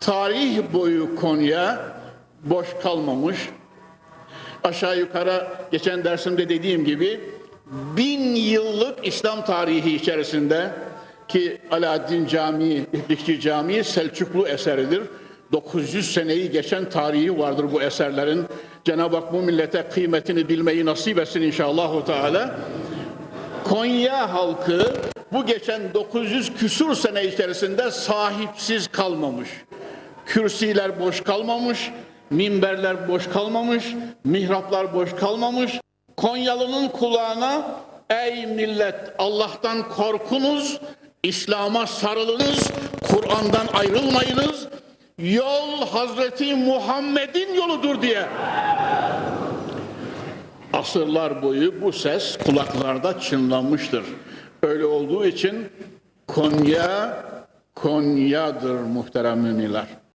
Tarih boyu Konya boş kalmamış. Aşağı yukarı geçen dersimde dediğim gibi bin yıllık İslam tarihi içerisinde ki Alaaddin Camii, İplikçi Camii Selçuklu eseridir. 900 seneyi geçen tarihi vardır bu eserlerin. Cenab-ı Hak bu millete kıymetini bilmeyi nasip etsin inşallah. Teala. Konya halkı bu geçen 900 küsur sene içerisinde sahipsiz kalmamış. Kürsiler boş kalmamış, minberler boş kalmamış, mihraplar boş kalmamış. Konyalı'nın kulağına ey millet Allah'tan korkunuz, İslam'a sarılınız, Kur'an'dan ayrılmayınız. Yol Hazreti Muhammed'in yoludur diye asırlar boyu bu ses kulaklarda çınlamıştır. Öyle olduğu için Konya Konya'dır muhterem müminler.